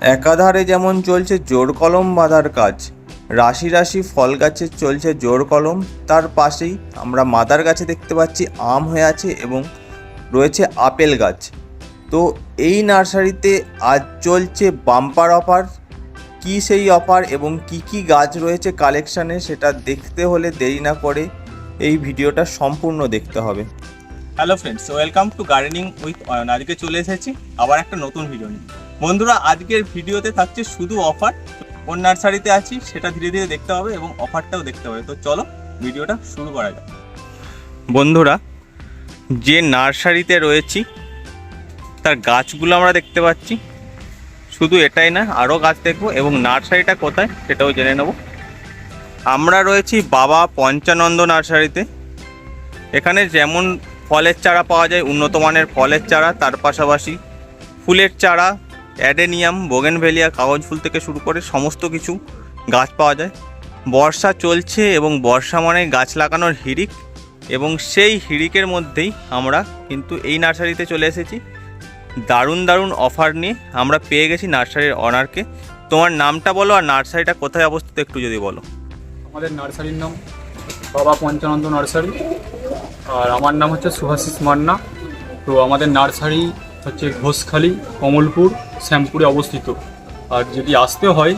একাধারে যেমন চলছে জোর কলম বাঁধার কাজ, রাশি রাশি ফল গাছে চলছে জোর কলম, তার পাশেই আমরা মাদার গাছে দেখতে পাচ্ছি আম হয়ে আছে এবং রয়েছে আপেল গাছ। তো এই নার্সারিতে আজ চলছে বাম্পার অফার। কী সেই অফার এবং কি কি গাছ রয়েছে কালেকশানে সেটা দেখতে হলে দেরি না করে এই ভিডিওটা সম্পূর্ণ দেখতে হবে। Hello friends welcome to gardening with Ayan আজকে চলে এসেছি আবার একটা নতুন ভিডিও নিয়ে। বন্ধুরা, আজকের ভিডিওতে থাকছে শুধু অফার কোন নার্সারিতে আছি সেটা ধীরে ধীরে দেখতে হবে এবং অফারটাও দেখতে হবে। তো চলো ভিডিওটা শুরু করা যাক। বন্ধুরা, যে নার্সারিতে রয়েছি, তার গাছগুলো আমরা দেখতে পাচ্ছি। শুধু এটাই না, আরও গাছ দেখব এবং নার্সারিটা কোথায় সেটাও জেনে নেব। আমরা রয়েছি বাবা পঞ্চানন্দ নার্সারিতে এখানে যেমন ফলের চারা পাওয়া যায়, উন্নত মানের ফলের চারা, তার পাশাপাশি ফুলের চারা, অ্যাডেনিয়াম, বোগেনভেলিয়া, কাগজ ফুল থেকে শুরু করে সমস্ত কিছু গাছ পাওয়া যায়। বর্ষা চলছে এবং বর্ষা মানে গাছ লাগানোর হিড়িক এবং সেই হিড়িকের মধ্যেই আমরা কিন্তু এই নার্সারিতে চলে এসেছি। দারুণ দারুণ অফার নিয়ে আমরা পেয়ে গেছি নার্সারির অনারকে। তোমার নামটা বলো আর নার্সারিটা কোথায় অবস্থিত একটু যদি বলো। আমাদের নার্সারির নাম বাবা পঞ্চানন্দ নার্সারি। আর আমার নাম হচ্ছে সুভাষিস মান্না। তো আমাদের নার্সারি হচ্ছে ঘোষখালি, কমলপুর, শ্যামপুরে অবস্থিত। আর যদি আসতে হয়,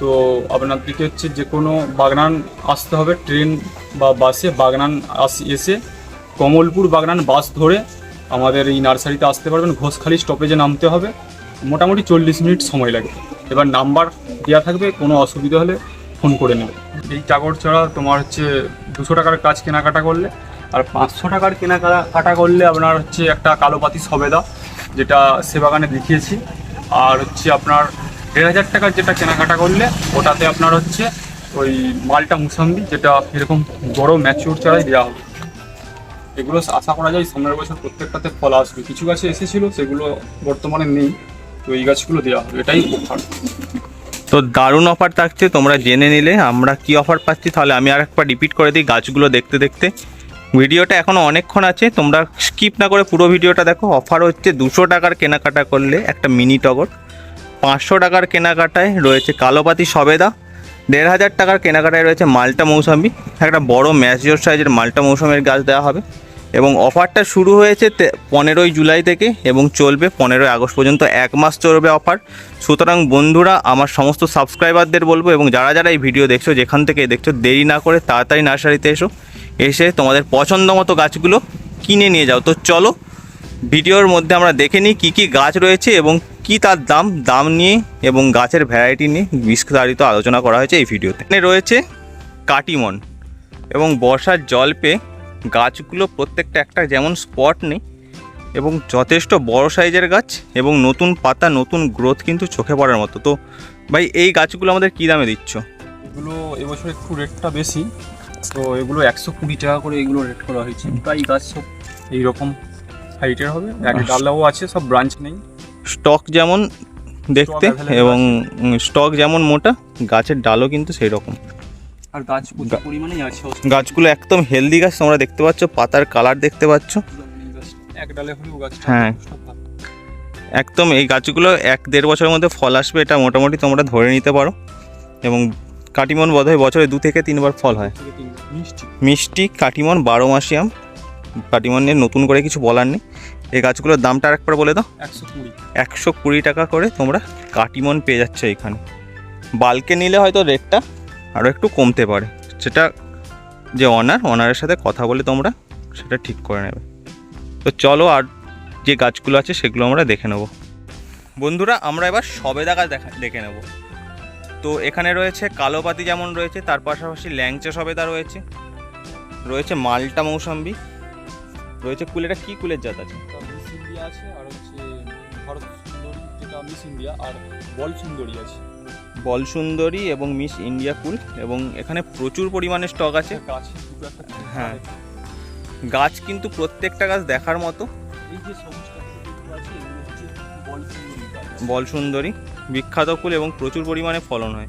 তো আপনাদেরকে হচ্ছে যে কোনো বাগনান আসতে হবে ট্রেন বা বাসে। বাগনান আস, এসে কমলপুর বাগনান বাস ধরে আমাদের এই নার্সারিতে আসতে পারবেন। ঘোষখালি স্টপেজে নামতে হবে। মোটামুটি চল্লিশ মিনিট সময় লাগে। এবার নাম্বার দেওয়া থাকবে, কোনো অসুবিধা হলে ফোন করে নেবে। এই চাগর ছাড়া তোমার হচ্ছে দুশো টাকার কাজ কেনাকাটা করলে আর পাঁচশো টাকার কেনাকাটা কাটা করলে আপনার হচ্ছে একটা কালোপাতি সবেদা, যেটা সেবাগানে দেখিয়েছি। আর হচ্ছে আপনার দেড় হাজার টাকার যেটা কেনাকাটা করলে, ওটাতে আপনার হচ্ছে ওই মালটা মুসাম্বি, যেটা এরকম বড় ম্যাচিউর চারাই দেওয়া হবে। এগুলো আশা করা যায় সামনের বছর প্রত্যেকটাতে ফল আসবে। কিছু গাছে এসেছিল, সেগুলো বর্তমানে নেই, তো এই গাছগুলো দেওয়া হবে। এটাই অফার তো দারুণ অফার থাকছে, তোমরা জেনে নিলে। আমরা কি অফার পাচ্ছি, তাহলে আমি আর একবার রিপিট করে দিই গাছগুলো দেখতে দেখতে। ভিডিওটা এখনও অনেকক্ষণ আছে, তোমরা স্কিপ না করে পুরো ভিডিওটা দেখো। অফার হচ্ছে দুশো টাকার কেনাকাটা করলে একটা মিনি টগর। পাঁচশো টাকার কেনাকাটায় রয়েছে কালোপাতি সবেদা, দেড় হাজার টাকার কেনাকাটায় রয়েছে মালটা মৌসাম্বি একটা বড় ম্যাচিওর সাইজের মালটা মৌসুমের গাছ দেওয়া হবে। এবং অফারটা শুরু হয়েছে পনেরোই জুলাই থেকে এবং চলবে পনেরোই আগস্ট পর্যন্ত। এক মাস চলবে অফার। সুতরাং বন্ধুরা, আমার সমস্ত সাবস্ক্রাইবারদের বলব এবং যারা যারা এই ভিডিও দেখছ, যেখান থেকে দেখছ, দেরি না করে তাড়াতাড়ি নার্সারিতে এসো। এসে তোমাদের পছন্দ মতো গাছগুলো কিনে নিয়ে যাও। তো চলো, ভিডিওর মধ্যে আমরা দেখে নিই কী কী গাছ রয়েছে এবং কী তার দাম দাম নিয়ে এবং গাছের ভ্যারাইটি নিয়ে বিস্তারিত আলোচনা করা হয়েছে এই ভিডিওতে। এখানে রয়েছে কাটিমন এবং বর্ষার জল পেয়ে গাছগুলো প্রত্যেকটা একটা যেমন স্পট নেই এবং যথেষ্ট বড় সাইজের গাছ এবং নতুন পাতা, নতুন গ্রোথ কিন্তু চোখে পড়ার মতো। তো ভাই, এই গাছগুলো আমাদের কী দামে দিচ্ছ? এগুলো এবছর একটু রেটটা বেশি। তো এগুলো একশো কুড়ি টাকা করে এগুলো রেট করা হয়েছে। প্রায় গাছ সব এইরকম হাইটের হবে। এক। ডালাও আছে সব ব্রাঞ্চ নেই। স্টক যেমন দেখতে এবং স্টক যেমন মোটা গাছের ডালও কিন্তু সেই রকম আর গাছ পরিমাণেই আছে। গাছগুলো একদম হেলদি গাছ তোমরা দেখতে পাচ্ছ পাতার কালার দেখতে পাচ্ছ। এক ডালে হলেও গাছ হ্যাঁ। একদম এই গাছগুলো এক দেড় বছরের মধ্যে ফল আসবে এটা মোটামুটি তোমরা ধরে নিতে পারো। এবং কাটিমন বোধহয় বছরে দু থেকে তিনবার ফল হয়। মিষ্টি। মিষ্টি কাটিমন বারো মাসি আম কাটিমন নিয়ে নতুন করে কিছু বলার নেই। এই গাছগুলোর দামটা আরেকবার বলে দাও। একশো কুড়ি একশো কুড়ি টাকা করে তোমরা কাটিমন পেয়ে যাচ্ছ এখানে। বালকে নিলে হয়তো রেটটা আরও একটু কমতে পারে। সেটা যে অনার অনারের সাথে কথা বলে তোমরা সেটা ঠিক করে নেবে। তো চলো আর যে গাছগুলো আছে সেগুলো আমরা দেখে নেব। বন্ধুরা আমরা এবার সবেদা গাছ দেখা দেখে নেব। তো এখানে রয়েছে কালোপাতি যেমন রয়েছে তার পাশাপাশি ল্যাংচা সবেদা রয়েছে। রয়েছে মালটা মৌসাম্বি। রয়েছে কুল এটা কী কুলের জাত আছে? আছে আর হচ্ছে ভারত সুন্দরী যেটা মিস ইন্ডিয়া আর বল সুন্দরী আছে। বল সুন্দরী এবং মিস ইন্ডিয়া কুল এবং এখানে প্রচুর পরিমাণে স্টক আছে। গাছ হ্যাঁ। গাছ কিন্তু প্রত্যেকটা গাছ দেখার মতো। এই যে বল সুন্দরী। বিখ্যাত কুল এবং প্রচুর পরিমাণে ফলন হয়।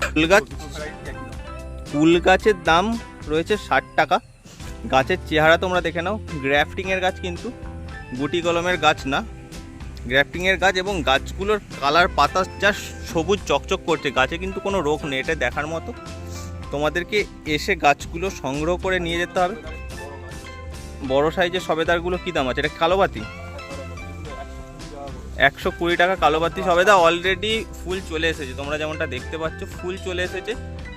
ফুল গাছ। কুল গাছের দাম রয়েছে ষাট টাকা। গাছের চেহারা তোমরা দেখে নাও। গ্রাফটিংয়ের গাছ কিন্তু গুটি কলমের গাছ না। গ্রাফটিংয়ের গাছ এবং গাছগুলোর কালার পাতা যা সবুজ চকচক করছে। গাছে কিন্তু কোনো রোগ নেই এটা দেখার মতো। তোমাদেরকে এসে গাছগুলো সংগ্রহ করে নিয়ে যেতে হবে। বড় সাইজের সবেদারগুলো কী দাম আছে? এটা কালোবাতি একশো কুড়ি টাকা কালো কালোবাতি সবেদা অলরেডি ফুল চলে এসেছে। তোমরা যেমনটা দেখতে পাচ্ছ ফুল চলে এসেছে।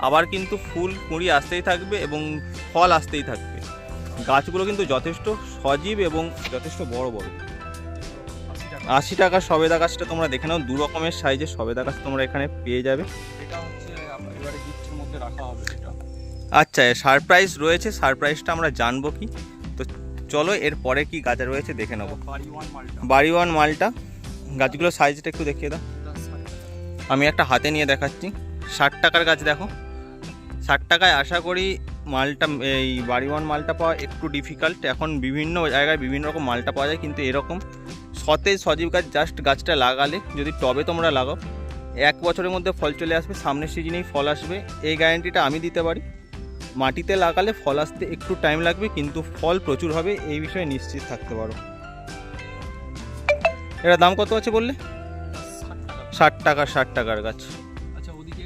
আবার কিন্তু ফুল কুঁড়ি আসতেই থাকবে এবং ফল আসতেই থাকবে। গাছগুলো কিন্তু যথেষ্ট সজীব এবং যথেষ্ট বড় বড়। আশি টাকার সবেদা গাছটা তোমরা দেখে নাও দু রকমের সাইজের সবেদা গাছ তোমরা এখানে পেয়ে যাবে। আচ্ছা সারপ্রাইজ রয়েছে। সারপ্রাইজটা আমরা জানব কি? তো চলো এর পরে কি গাছ রয়েছে দেখে নেব বাড়ি ওয়ান বাড়িওয়ান মালটা। গাছগুলোর সাইজটা একটু দেখিয়ে দাও। আমি একটা হাতে নিয়ে দেখাচ্ছি। ষাট টাকার গাছ দেখো। ষাট টাকায় আশা করি মালটা, এই বাড়িওয়ান মালটা পাওয়া একটু ডিফিকাল্ট এখন বিভিন্ন জায়গায় বিভিন্ন রকম মালটা পাওয়া যায়, কিন্তু এরকম সতেজ সজীব গাছ জাস্ট গাছটা লাগালে, যদি টবে তোমরা লাগাও, এক বছরের মধ্যে ফল চলে আসবে, সামনের সিজনেই ফল আসবে। এই গ্যারান্টিটা আমি দিতে পারি। মাটিতে লাগালে ফল আসতে একটু টাইম লাগবে, কিন্তু ফল প্রচুর হবে, এই বিষয়ে নিশ্চিত থাকতে পারো। এটা দাম কত আছে বললে? ষাট টাকা ষাট টাকার গাছ। আচ্ছা ওদিকে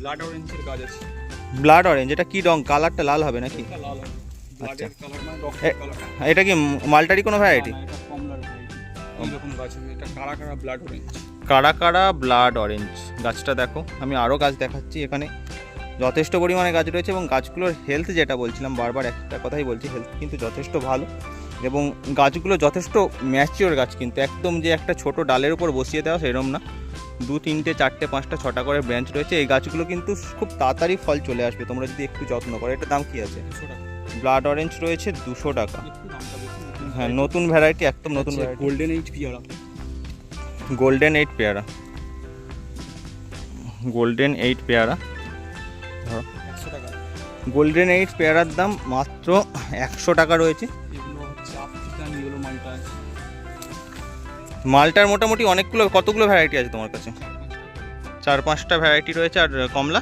ব্লাড অরেঞ্জের গাছ আছে। ব্লাড অরেঞ্জ এটা কি রং? কালারটা লাল হবে নাকি? এটা কালার মানে এটা কি মালটারি কোনো ভ্যারাইটি কারা কারা কাড়া কাড়া ব্লাড অরেঞ্জ গাছটা দেখো। আমি আরও গাছ দেখাচ্ছি এখানে। যথেষ্ট পরিমাণে গাছ রয়েছে এবং গাছগুলোর হেলথ যেটা বলছিলাম বারবার একটা কথাই বলছি হেলথ কিন্তু যথেষ্ট ভালো। এবং গাছগুলো যথেষ্ট ম্যাচিওর গাছ কিন্তু। একদম যে একটা ছোট ডালের উপর বসিয়ে দেওয়া সেরকম না। দু তিনটে চারটে পাঁচটা ছটা করে ব্রাঞ্চ রয়েছে। এই গাছগুলো কিন্তু খুব তাড়াতাড়ি ফল চলে আসবে। তোমরা যদি একটু যত্ন করো এটার দাম কী আছে? ব্লাড অরেঞ্জ রয়েছে দুশো টাকা। হ্যাঁ নতুন ভ্যারাইটি একদম নতুন গোল্ডেন এইচ পেয়ারা। গোল্ডেন এইট পেয়ারা। গোল্ডেন এইট পেয়ারা। গোল্ডেন এইট পেয়ারার দাম মাত্র একশো টাকা রয়েছে। মালটার মোটামুটি অনেকগুলো, কতগুলো ভ্যারাইটি আছে তোমার কাছে? চার পাঁচটা ভ্যারাইটি রয়েছে আর কমলা?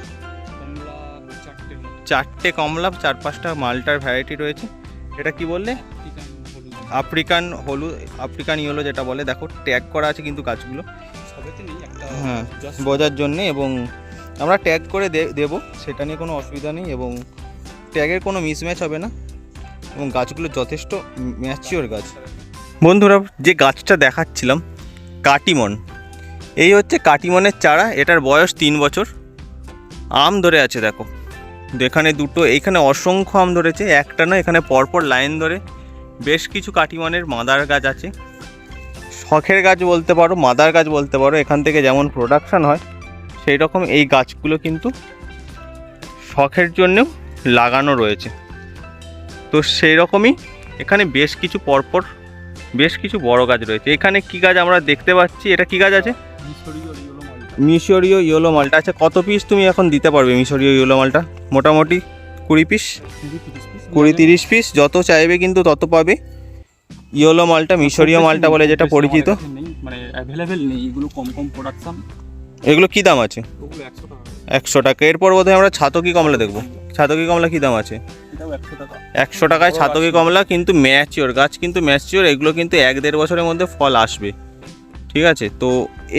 চারটে কমলা, চার পাঁচটা মালটার ভ্যারাইটি রয়েছে। এটা কি বললে? আফ্রিকান হলুদ আফ্রিকান ইয়েলো যেটা বলে, দেখো ট্যাগ করা আছে কিন্তু গাছগুলো। হ্যাঁ বোঝার জন্যে এবং আমরা ট্যাগ করে দেবো, সেটা নিয়ে কোনো অসুবিধা নেই এবং ট্যাগের কোনো মিসম্যাচ হবে না। এবং গাছগুলো যথেষ্ট ম্যাচিওর গাছ। বন্ধুরা, যে গাছটা দেখাচ্ছিলাম, কাটিমন। এই হচ্ছে কাটিমনের চারা, এটার বয়স তিন বছর। আম ধরে আছে, দেখো। এখানে দুটো এইখানে অসংখ্য আম ধরেছে, একটা না এখানে পরপর লাইন ধরে। বেশ কিছু কাটিমনের মাদার গাছ আছে। শখের গাছ বলতে পারো, মাদার গাছ বলতে পারো, এখান থেকে যেমন প্রোডাকশান হয় সেই রকম এই গাছগুলো কিন্তু শখের জন্যেও লাগানো রয়েছে। তো সেই রকমই এখানে বেশ কিছু পরপর বেশ কিছু বড় গাছ রয়েছে। এখানে কি গাছ আমরা দেখতে পাচ্ছি? এটা কি গাছ আছে? মিশরীয় ইয়েলো মালটা। আছে কত পিস তুমি এখন দিতে পারবে মিশরীয় ইয়েলো মালটা? মোটামুটি কুড়ি পিস কুড়ি তিরিশ পিস যত চাইবে কিন্তু তত পাবে। ইয়েলো মালটা মিশরীয় মালটা বলে যেটা পরিচিত। মানে অ্যাভেলেবেল নেই এগুলো কম কম প্রোডাকশন এগুলো কি দাম আছে? একশো টাকা। একশো টাকা। এরপর বোধহয় আমরা ছাতকি কমলা দেখব? ছাতকি কমলা কি দাম আছে? একশো টাকায় ছাতকি কমলা কিন্তু ম্যাচিওর গাছ কিন্তু ম্যাচিওর এগুলো কিন্তু এক দেড় বছরের মধ্যে ফল আসবে। ঠিক আছে? তো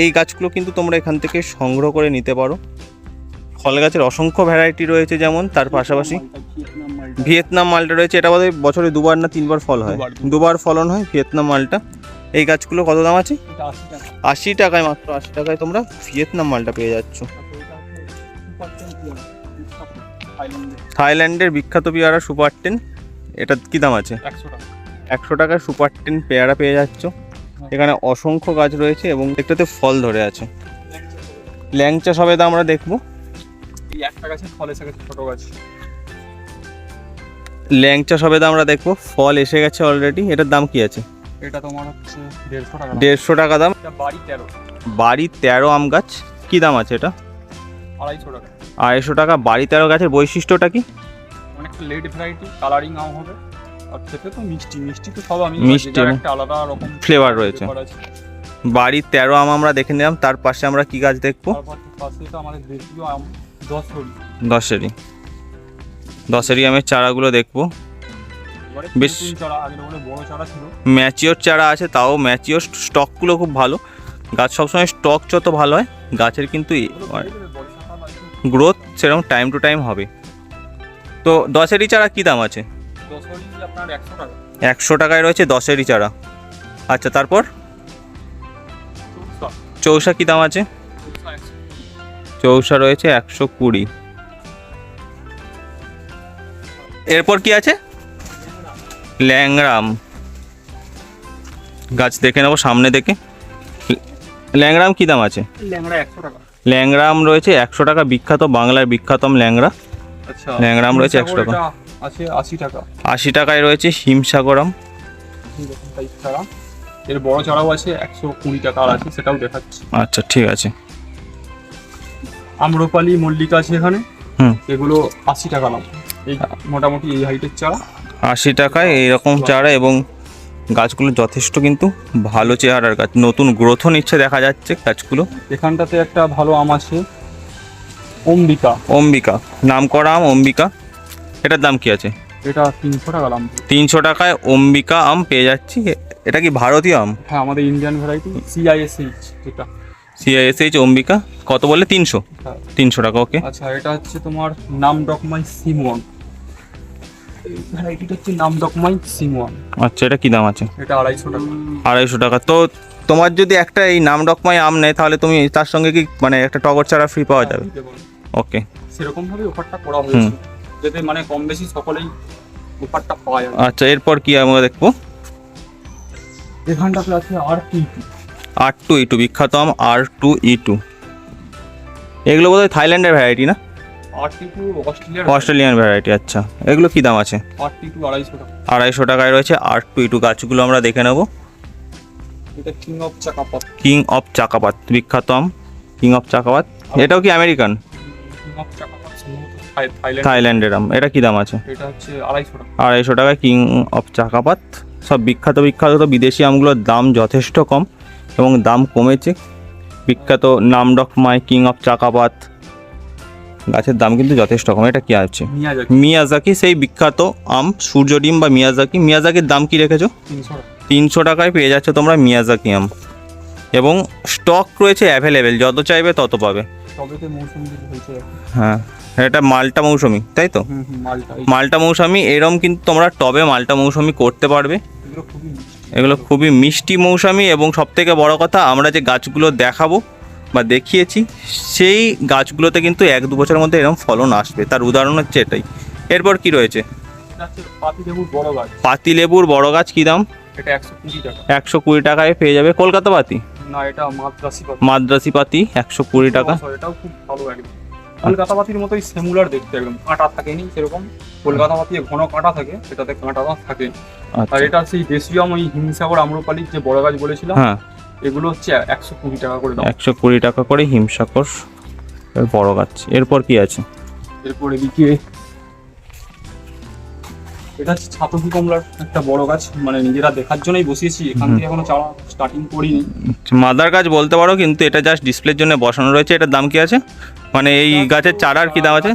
এই গাছগুলো কিন্তু তোমরা এখান থেকে সংগ্রহ করে নিতে পারো। ফল গাছের অসংখ্য ভ্যারাইটি রয়েছে যেমন তার পাশাপাশি ভিয়েতনাম মালটা। রয়েছে। এটা বোধহয় বছরে দুবার না তিনবার ফল হয়। দুবার, ফলন হয় ভিয়েতনাম মালটা। এই গাছগুলো কত দাম আছে? আশি টাকায় মাত্র আশি টাকায় তোমরা ভিয়েতনাম মালটা পেয়ে যাচ্ছ। থাইল্যান্ডের বিখ্যাত পেয়ারা সুপার টেন এটা কি দাম আছে? একশো টাকা। একশো টাকায় সুপার টেন পেয়ারা পেয়ে যাচ্ছ। এখানে অসংখ্য গাছ রয়েছে এবং একটাতে ফল ধরে আছে। ল্যাংচা সবেদা আমরা দেখব। একটা গাছে ফল এসে গেছে ছোটো গাছ। ল্যাংচা সবেদা আমরা দেখব। ফল এসে গেছে অলরেডি এটার দাম কি আছে? এটা তোমার হচ্ছে দেড়শো টাকা দেড়শো টাকা দাম। বাড়ি তেরো। বাড়ি তেরো আম গাছ। কি দাম আছে এটা? আড়াইশো টাকা। আড়াইশো টাকা। বাড়ি তেরো গাছের বৈশিষ্ট্যটা কি? অনেকটা লেট ভ্যারাইটি কালারিং আম হবে। আর খেতে তো মিষ্টি মিষ্টি তো সব আমি মিষ্টি একটা আলাদা রকম flavor রয়েছে। বাড়ি তেরো আম আমরা দেখে নিলাম তার পাশে আমরা কি গাছ দেখব? তারপর তো পাশে তো আমাদের দেশীয় আম দশ হরি দশেরই দশেরই আমের চারাগুলো দেখব। বেশ- ম্যাচিওর চারা আছে তাও ম্যাচিওর স্টকগুলো খুব ভালো। গাছ সবসময় স্টক যত ভালো হয় গাছের কিন্তু গ্রোথ সেরকম টাইম টু টাইম হবে। তো দশেরই চারা কী দাম আছে? একশো টাকায় রয়েছে দশেরই চারা। আচ্ছা তারপর? চৌষা কী দাম আছে? চৌষা রয়েছে একশো কুড়ি। এরপর কি আছে? ল্যাংরাম গাছ দেখে নেব, সামনে দেখে। ল্যাংরাম কী দাম আছে? একশো টাকা। ল্যাংরাম রয়েছে একশো টাকা বিখ্যাত বাংলার বিখ্যাতম ল্যাংরা আচ্ছা ল্যাংড়া আম রয়েছে 100 টাকা। আছে আশি টাকা। আশি টাকায় রয়েছে টাইপ চারা এর বড় চারাও আছে একশো কুড়ি টাকা আছে সেটাও দেখাচ্ছি। আচ্ছা ঠিক আছে। আম্রপালি মল্লিকা আছে এখানে। হুম। এগুলো আশি টাকা দাম। এই মোটামুটি এই হাইটের চারা। আশি টাকায় এইরকম চারা এবং গাছগুলো যথেষ্ট কিন্তু ভালো চেহারার গাছ। নতুন গ্রোথও নিচ্ছে দেখা যাচ্ছে গাছগুলো। এখানটাতে একটা ভালো আম আছে অম্বিকা। অম্বিকা নাম করা আম অম্বিকা। এটার দাম কি আছে? এটা তিনশো টাকা দাম। তিনশো টাকায় অম্বিকা আম পেয়ে যাচ্ছি। এটা কি ভারতীয় আম? হ্যাঁ আমাদের ইন্ডিয়ান ভ্যারাইটি সিআইএসএইচ যেটা। সিআইএসএইচ অম্বিকা কত বলে তিনশো? হ্যাঁ। তিনশো টাকা ওকে আচ্ছা এটা হচ্ছে তোমার নাম ডকমাই সিমওয়ান এই ভ্যারাইটিটা হচ্ছে নাম ডকমাই সিমওয়ান আচ্ছা এটা কি দাম আছে? এটা আড়াইশো টাকা। আড়াইশো টাকা। তো তোমার যদি একটা এই নাম ডকমাই আম নেয় তাহলে তুমি তার সঙ্গে কি মানে একটা টগর চারা ফ্রি পাওয়া যাবে? ওকে সেরকম ভাবে অফারটা করা হয়েছে। যাতে মানে কম বেশি সকলেই অফারটা পাওয়া যায়। আচ্ছা এরপর কি আমরা দেখব? এখানটাতে আছে আর কি? আর টু ই টু বিখ্যাত আম আর টু ই টু। এগুলো বোধহয় থাইল্যান্ডের ভ্যারাইটি না? অস্ট্রেলিয়ান ভ্যারাইটি আচ্ছা। এগুলো কি দাম আছে? আড়াইশো টাকায় রয়েছে আর টু টু গাছগুলো আমরা দেখে নেব। কিং অফ চাকাপাত বিখ্যাত আম। কিং অফ চাকাপাত এটাও কি আমেরিকান? থাইল্যান্ডের। আম। এটা কি দাম আছে? আড়াইশো টাকা। আড়াইশো টাকায় কিং অফ চাকাপাত সব বিখ্যাত বিখ্যাত তো বিদেশি আমগুলোর দাম যথেষ্ট কম এবং দাম কমেছে। বিখ্যাত নামডক মাই কিং অফ চাকাপাত গাছের দাম কিন্তু যথেষ্ট কম। এটা কি আছে? মিয়াজাকি। সেই বিখ্যাত আম সূর্য ডিম বা মিয়াজাকি। মিয়াজাকির দাম কি রেখেছো? তিনশো টাকায় পেয়ে যাচ্ছ তোমরা মিয়াজাকি আম। এবং স্টক রয়েছে অ্যাভেলেবেল যত চাইবে তত পাবে। হ্যাঁ এটা মালটা মৌসুমি তাই তো? মালটা মৌসুমি এরম কিন্তু তোমরা টবে মালটা মৌসুমি করতে পারবে। এগুলো খুবই মিষ্টি। এগুলো খুবই মিষ্টি মৌসুমি এবং সবথেকে বড় কথা আমরা যে গাছগুলো দেখাবো বা দেখিয়েছি সেই গাছগুলোতে কিন্তু এক দু বছরের মধ্যে এরকম ফলন আসবে। তার উদাহরণ হচ্ছে এটাই। এরপর কি রয়েছে? পাতি লেবুর বড় গাছ। পাতি লেবুর বড় গাছ কি দাম? একশো কুড়ি টাকা। একশো কুড়ি টাকায় পেয়ে যাবে কলকাতা পাতি? না এটা মাদ্রাসি পাতি। মাদ্রাসি পাতি একশো কুড়ি টাকা। এটাও খুব ভালো কলকাতা পাতির মতোই সেমুলার দেখতে একদম কাঁটা থাকেনি সেরকম। কলকাতা পাতি ঘন কাঁটা থাকে সেটাতে কাঁটা থাকে আর আচ্ছা। এটা সেই দেশীয় আমি হিমসাগর আম্রপালির যে বড় গাছ বলেছিলাম হ্যাঁ। এগুলো হচ্ছে একশো কুড়ি টাকা করে দাম। একশো কুড়ি টাকা করে হিমসাকর এর বড় গাছ। এরপর কি আছে? এরপর এদিকে এটা হচ্ছে ছাতকি কমলার একটা বড় গাছ মানে নিজেরা দেখার জন্যই বসিয়েছি। এখান থেকে এখনও চারা স্টার্টিং করিনি। মাদার গাছ বলতে পারো কিন্তু এটা জাস্ট ডিসপ্লের জন্য বসানো রয়েছে। এটার দাম কি আছে? মানে এই গাছের চারার কি দাম আছে?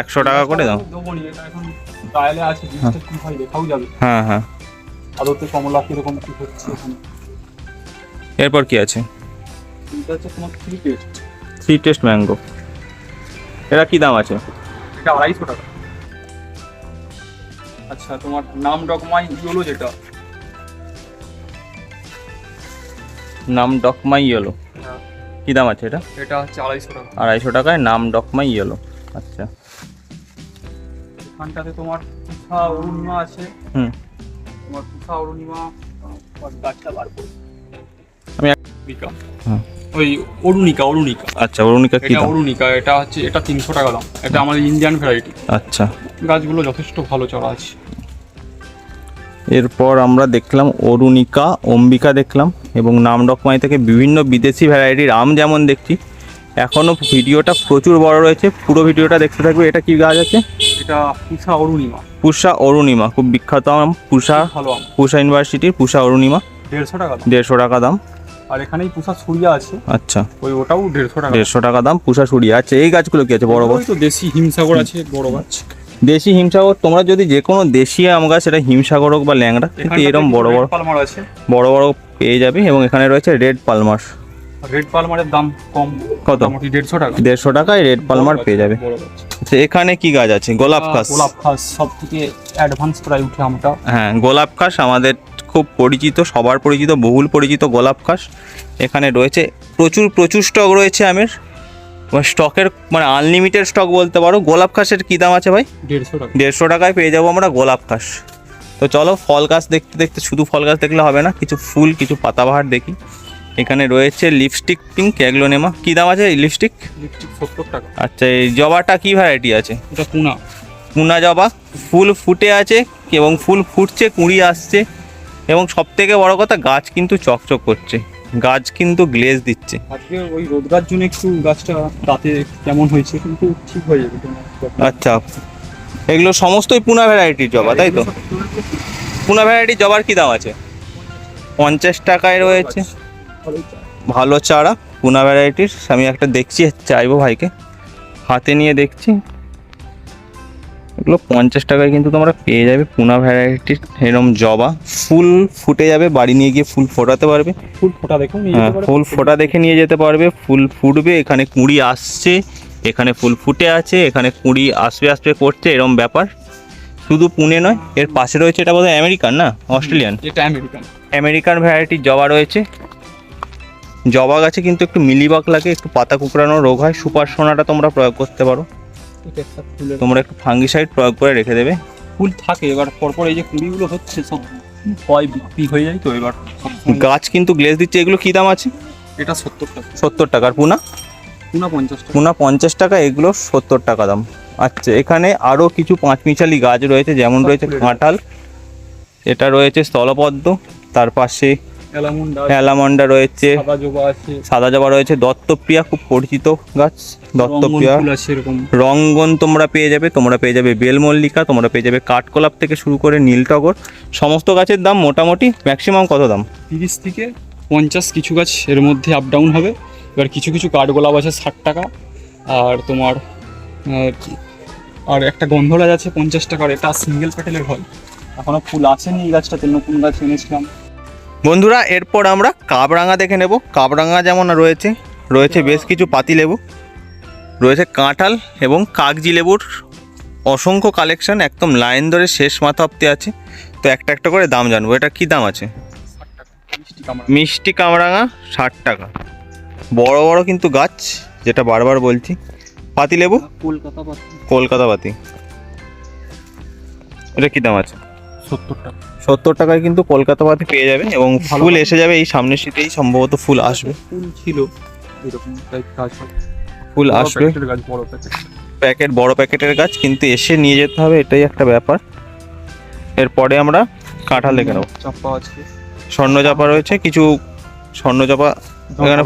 একশো টাকা করে। দাম। ট্রায়ালে আছে জিনিসটা কি হয় দেখাও যাবে। হ্যাঁ হ্যাঁ। আদতে কমলা কীরকম কি হচ্ছে এখানে? এরপর কি আছে? এটা হচ্ছে তোমার three taste three taste mango এটা কি দাম আছে? এটা আড়াইশো টাকা। আচ্ছা তোমার নাম ডকমাই ইয়েলো যেটা। নাম ডকমাই ইয়েলো কি দাম আছে এটা? এটা হচ্ছে আড়াইশো টাকা। আড়াইশো টাকায় নাম ডকমাই ইয়েলো আচ্ছা। এখানটাতে তোমার পুষা অরুণিমা আছে। হুম। তোমার পুষা অরুণিমা গাছটা বার করে আমি এক- অরুণিকা। হ্যাঁ। ওই অরুণিকা অরুণিকা। আচ্ছা অরুণিকা কি এটা দাম? অরুণিকা এটা হচ্ছে এটা তিনশো টাকা দাম। এটা আমাদের ইন্ডিয়ান ভ্যারাইটি আচ্ছা। গাছগুলো যথেষ্ট ভালো চড়া আছে। এরপর আমরা দেখলাম অরুণিকা অম্বিকা দেখলাম এবং নাম ডকমাই থেকে বিভিন্ন বিদেশি ভ্যারাইটির আম যেমন দেখছি। এখনও ভিডিওটা প্রচুর বড় রয়েছে। পুরো ভিডিওটা দেখতে থাকবে। এটা কি গাছ আছে? এটা পুষা অরুণিমা। পুষা অরুণিমা খুব বিখ্যাত আম। পুষা ভালো আম। পুষা ইউনিভার্সিটির পুষা অরুণিমা। দেড়শো টাকা দাম। দেড়শো টাকা দাম। আর এখানেই পুষা সুরিয়া আছে। আচ্ছা। ওই ওটাও দেড়শো টাকা। দেড়শো টাকা দাম পুষা সুরিয়া আচ্ছা এই গাছগুলো কি আছে বড় বড়? তো দেশি হিমসাগর আছে বড় গাছ। দেশি হিমসাগর তোমরা যদি যে কোনো দেশি আম গাছ সেটা হিমসাগর হোক বা ল্যাংড়া কিন্তু এরকম বড় বড় আছে। বড় বড় পেয়ে যাবে এবং এখানে রয়েছে রেড পালমার রেড পালমারের দাম কম কত? মোটামুটি দেড়শো টাকা। দেড়শো টাকায় রেড পালমার পেয়ে যাবে। আচ্ছা, এখানে কি গাছ আছে? গোলাপ খাস গোলাপ খাস সব থেকে অ্যাডভান্স প্রায় উঠে আমটা। হ্যাঁ গোলাপ খাস আমাদের খুব পরিচিত সবার পরিচিত বহুল পরিচিত গোলাপ খাস এখানে রয়েছে। প্রচুর প্রচুর স্টক রয়েছে আমের। স্টকের মানে আনলিমিটেড স্টক বলতে পারো। গোলাপ খাসের কী দাম আছে ভাই? দেড়শো টাকা। দেড়শো টাকায় পেয়ে যাব আমরা গোলাপ ঘাস তো চলো ফল গাছ দেখতে দেখতে শুধু ফল গাছ দেখলে হবে না কিছু ফুল কিছু পাতাবাহার দেখি। এখানে রয়েছে লিপস্টিক পিঙ্ক অ্যাগ্লোনেমা কী দাম আছে লিপস্টিক লিপস্টিক সত্তর টাকা। আচ্ছা এই জবাটা কী ভ্যারাইটি আছে? এটা পুনা কুনা জবা। ফুল ফুটে আছে এবং ফুল ফুটছে কুঁড়ি আসছে। এবং সব থেকে বড় কথা গাছ কিন্তু চকচক করছে। গাছ কিন্তু গ্লেজ দিচ্ছে। আজকে ওই রোদগার জন্য একটু গাছটা তাতে কেমন হয়েছে কিন্তু ঠিক হয়ে যাবে আচ্ছা এগুলো সমস্তই পুনা ভ্যারাইটির জবা তাই তো? পুনা ভ্যারাইটির জবার কী দাম আছে? পঞ্চাশ টাকায় রয়েছে। ভালো চারা পুনা ভ্যারাইটির আমি একটা দেখছি চাইব ভাইকে। হাতে নিয়ে দেখছি। এগুলো পঞ্চাশ টাকায় কিন্তু তোমরা পেয়ে যাবে পুনা ভ্যারাইটির এরম জবা। ফুল ফুটে যাবে বাড়ি নিয়ে গিয়ে ফুল ফোটাতে পারবে। ফুল ফোটা দেখো নিয়ে হ্যাঁ ফুল ফোটা দেখে নিয়ে যেতে পারবে। ফুল ফুটবে এখানে কুঁড়ি আসছে এখানে ফুল ফুটে আছে এখানে কুঁড়ি আসবে আসবে করছে এরম ব্যাপার। শুধু পুনে নয় এর পাশে রয়েছে এটা বোধহয় আমেরিকান না অস্ট্রেলিয়ান? এটা আমেরিকান। আমেরিকান ভ্যারাইটির জবা রয়েছে। জবা গাছে কিন্তু একটু মিলিবাগ লাগে একটু পাতা কুকড়ানো রোগ হয়। সুপার সোনাটা তোমরা প্রয়োগ করতে পারো। তোমরা একটু ফাঙ্গিসাইড প্রয়োগ করে রেখে দেবে। ফুল থাকে এবার পরপর এই যে কুড়িগুলো হচ্ছে সব হয় বিক্রি হয়ে যায় তো এবার গাছ কিন্তু গ্লেজ দিচ্ছে এগুলো কী দাম আছে? এটা সত্তর টাকা। সত্তর টাকার পুনা? পুনা পঞ্চাশ টাকা। পুনা পঞ্চাশ টাকা এগুলো সত্তর টাকা দাম। আচ্ছা এখানে আরও কিছু পাঁচমিশালি গাছ রয়েছে যেমন রয়েছে কাঁঠাল এটা রয়েছে স্থলপদ্ম তার পাশে অ্যালামন্ডা রয়েছে সাদা জবা রয়েছে দত্তপ্রিয়া খুব পরিচিত গাছ দত্তপ্রিয়া। রঙ্গন তোমরা পেয়ে যাবে তোমরা পেয়ে যাবে বেলমল্লিকা তোমরা পেয়ে যাবে কাঠগোলাপ থেকে শুরু করে নীলটগর। সমস্ত গাছের দাম মোটামুটি ম্যাক্সিমাম কত দাম? তিরিশ থেকে পঞ্চাশ কিছু গাছ এর মধ্যে আপ ডাউন হবে। এবার কিছু কিছু কাঠগোলাপ আছে ষাট টাকা আর তোমার আর একটা গন্ধরাজ আছে পঞ্চাশ টাকার এটা সিঙ্গেল প্যাটেলের হয়। এখনও ফুল আসেনি এই গাছটাতে নতুন গাছ এনেছিলাম। বন্ধুরা এরপর আমরা কাবরাঙা দেখে নেব। কাবরাঙা যেমন রয়েছে রয়েছে বেশ কিছু পাতিলেবু রয়েছে কাঁঠাল এবং কাগজি লেবুর অসংখ্য কালেকশন একদম লাইন ধরে শেষ মাথা অব্দি আছে। তো একটা একটা করে দাম জানব। এটা কি দাম আছে? মিষ্টি কামরাঙা ষাট টাকা। বড় বড় কিন্তু গাছ যেটা বারবার বলছি। পাতিলেবু কলকাতা পাতি। কলকাতা পাতি। এটা কি দাম আছে? সত্তর টাকা। সত্তর টাকায় কিন্তু কলকাতা পাতি পেয়ে যাবে এবং ফুল এসে যাবে এই সামনের শীতেই সম্ভবত ফুল আসবে। ফুল ছিল এরকম। ফুল আসবে। প্যাকেট বড় প্যাকেটের গাছ কিন্তু এসে নিয়ে যেতে হবে এটাই একটা ব্যাপার। এরপরে আমরা কাঁঠাল দেখে নেব। চাপা আছে। স্বর্ণচাপা রয়েছে কিছু স্বর্ণচাপা এখানে-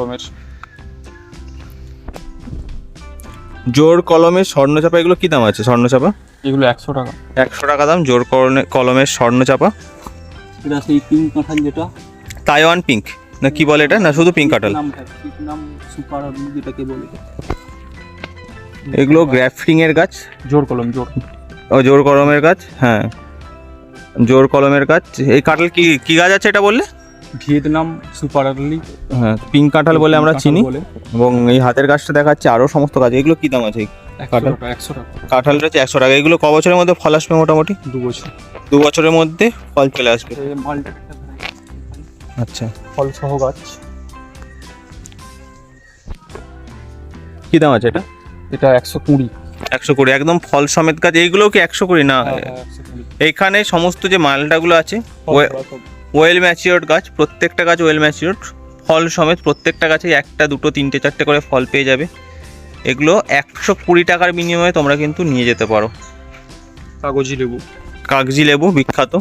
জোর কলমের স্বর্ণচাপা এগুলো কি দাম আছে স্বর্ণচাপা এগুলো একশো টাকা। একশো টাকা দাম জোর কলমে- কলমের স্বর্ণচাপা এটা সেই পিঙ্ক কাঁঠাল যেটা। তাইওয়ান পিঙ্ক না কি বলে এটা? না শুধু পিঙ্ক কাঁঠাল নাম নাম সুপার যেটাকে বলে। এগুলো গ্রাফটিং এর গাছ। জোর কলম জোর। ও জোর কলমের গাছ হ্যাঁ। জোর কলমের গাছ। এই কাঁঠাল কি কি গাছ আছে এটা বললে? ভিয়েতনাম সুপার আর্লি হ্যাঁ পিঙ্ক কাঁঠাল বলে আমরা চিনি এবং এই হাতের গাছটা দেখাচ্ছে আরও সমস্ত গাছ এগুলো কি দাম আছে কাঁঠাল? একশো টাকা। কাঁঠাল রয়েছে একশো টাকা। এগুলো ক বছরের মধ্যে ফল আসবে মোটামুটি? দু বছর। দু বছরের মধ্যে ফল চলে আসবে। আচ্ছা। ফল সহ গাছ। কি দাম আছে এটা? এটা একশো কুড়ি। একশো কুড়ি। একদম ফল সমেত গাছ। এইগুলোও কি একশো কুড়ি? না। হ্যাঁ, এইখানে সমস্ত যে মালটাগুলো আছে। ওয়েল ম্যাচিওর্ড গাছ প্রত্যেকটা গাছ ওয়েল ম্যাচিওর্ড। ফল সমেত প্রত্যেকটা গাছে একটা দুটো তিনটে চারটে করে ফল পেয়ে যাবে। এগুলো একশো কুড়ি টাকার বিনিময়ে তোমরা কিন্তু নিয়ে যেতে পারো। কাগজি লেবু। কাগজি লেবু বিখ্যাত।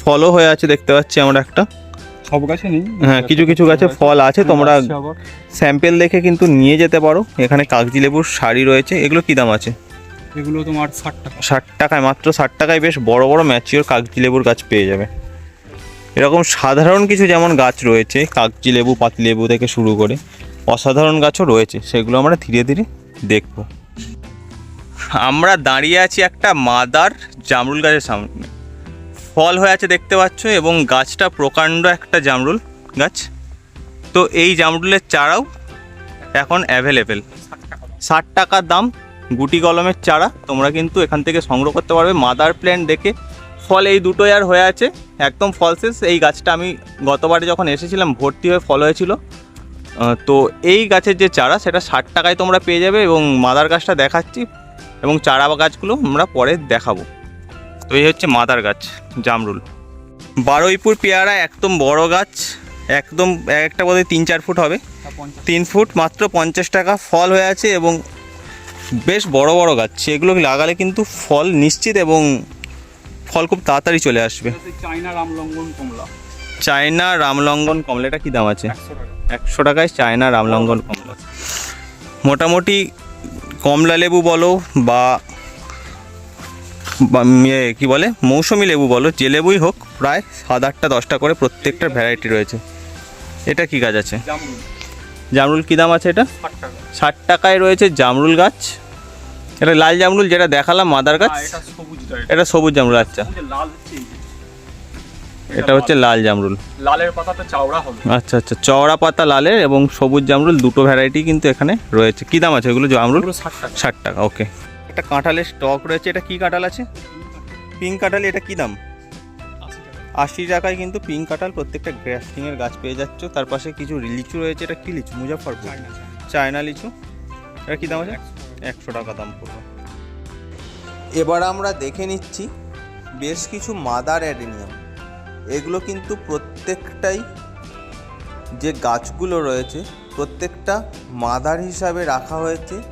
ফলও হয়ে আছে দেখতে পাচ্ছি আমরা একটা। সব গাছে নেই? হ্যাঁ কিছু কিছু গাছে ফল আছে তোমরা স্যাম্পেল দেখে কিন্তু নিয়ে যেতে পারো। এখানে কাগজি লেবুর শাড়ি রয়েছে এগুলো কী দাম আছে? এগুলো তোমার ষাট টাকা। ষাট টাকায় মাত্র ষাট টাকায় বেশ বড় বড় ম্যাচিওর কাগজি লেবুর গাছ পেয়ে যাবে। এরকম সাধারণ কিছু যেমন গাছ রয়েছে, কাগজি লেবু পাতিলেবু থেকে শুরু করে অসাধারণ গাছও রয়েছে, সেগুলো আমরা ধীরে ধীরে দেখব। আমরা দাঁড়িয়ে আছি একটা মাদার জামরুল গাছের সামনে। ফল হয়ে আছে দেখতে পাচ্ছ এবং গাছটা প্রকাণ্ড একটা জামরুল গাছ। তো এই জামরুলের চারাও এখন অ্যাভেলেবেল ষাট টাকার দাম, গুটি কলমের চারা, তোমরা কিন্তু এখান থেকে সংগ্রহ করতে পারবে। মাদার প্ল্যান্ট দেখে ফল এই দুটোই আর হয়ে আছে একদম ফল শেষ এই গাছটা আমি গতবারে যখন এসেছিলাম ভর্তি হয়ে ফল হয়েছিল। তো এই গাছের যে চারা সেটা ষাট টাকায় তোমরা পেয়ে যাবে এবং মাদার গাছটা দেখাচ্ছি এবং চারা গাছগুলো আমরা পরে দেখাবো। তো এই হচ্ছে মাদার গাছ জামরুল। বারুইপুর পেয়ারা একদম বড় গাছ একদম এক একটা বোধহয় তিন চার ফুট হবে। তিন ফুট মাত্র পঞ্চাশ টাকা ফল হয়ে আছে এবং বেশ বড় বড় গাছ। এগুলো লাগালে কিন্তু ফল নিশ্চিত এবং ফল খুব তাড়াতাড়ি চলে আসবে। চাইনা রামলঙ্গন কমলা। চায়না রামলঙ্গন কমলা এটা কী দাম আছে? একশো টাকায় চায়না রামলঙ্গন কমলা। মোটামুটি কমলা লেবু বলো বা ইয়ে কী বলে মৌসুমি লেবু বলো যে লেবুই হোক প্রায় সাত আটটা দশটা করে প্রত্যেকটার ভ্যারাইটি রয়েছে। এটা কি গাছ আছে? জামরুল। কী দাম আছে এটা? ষাট টাকায় রয়েছে জামরুল গাছ। এটা লাল জামরুল যেটা দেখালাম মাদার গাছ হ্যাঁ, এটা সবুজ জামরুল আচ্ছা। এটা হচ্ছে লাল জামরুল। লালের পাতাটা চাওড়া হবে। আচ্ছা আচ্ছা চওড়া পাতা লালের এবং সবুজ জামরুল দুটো ভ্যারাইটি কিন্তু এখানে রয়েছে। কী দাম আছে ওগুলো জামরুল? ষাট টাকা। ওকে একটা কাঁঠালের স্টক রয়েছে এটা কি কাঁঠাল আছে? পিঙ্ক কাঁঠাল এটা কি দাম? আশি টাকায় কিন্তু পিঙ্ক কাঁঠাল প্রত্যেকটা গ্রাফটিংয়ের গাছ পেয়ে যাচ্ছ। তার পাশে কিছু লিচু রয়েছে এটা কি লিচু? মুজাফরপুর। চায়না লিচু। এটা কি দাম আছে? একশো টাকা দাম পড়বে এবার আমরা দেখে নিচ্ছি বেশ কিছু মাদার অ্যাডেনিয়াম। এগুলো কিন্তু প্রত্যেকটাই যে গাছগুলো রয়েছে, প্রত্যেকটা মাদার হিসাবে রাখা হয়েছে।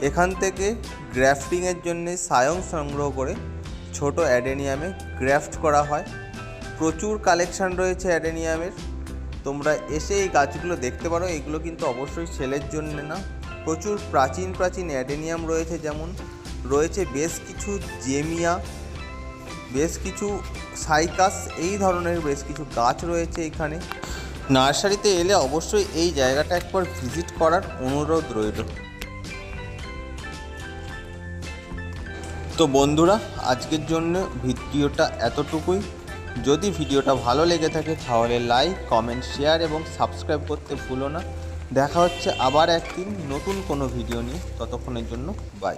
এখান থেকে গ্রাফটিংয়ের জন্য সায়ং সংগ্রহ করে ছোট অ্যাডেনিয়ামে গ্রাফট করা হয়। প্রচুর কালেকশান রয়েছে অ্যাডেনিয়ামের। তোমরা এসে এই গাছগুলো দেখতে পারো। এগুলো কিন্তু অবশ্যই ছেলের জন্য না প্রচুর প্রাচীন প্রাচীন অ্যাডেনিয়াম রয়েছে যেমন রয়েছে বেশ কিছু জেমিয়া, বেশ কিছু সাইকাস, এই ধরনের বেশ কিছু গাছ রয়েছে এখানে। নার্সারিতে এলে অবশ্যই এই জায়গাটা একবার ভিজিট করার অনুরোধ রইল। তো বন্ধুরা, আজকের জন্য ভিডিওটা এতটুকুই। যদি ভিডিওটা ভালো লেগে থাকে তাহলে লাইক কমেন্ট শেয়ার এবং সাবস্ক্রাইব করতে ভুলো না। দেখা হচ্ছে আবার একদিন নতুন কোনো ভিডিও নিয়ে। ততক্ষণের জন্য বাই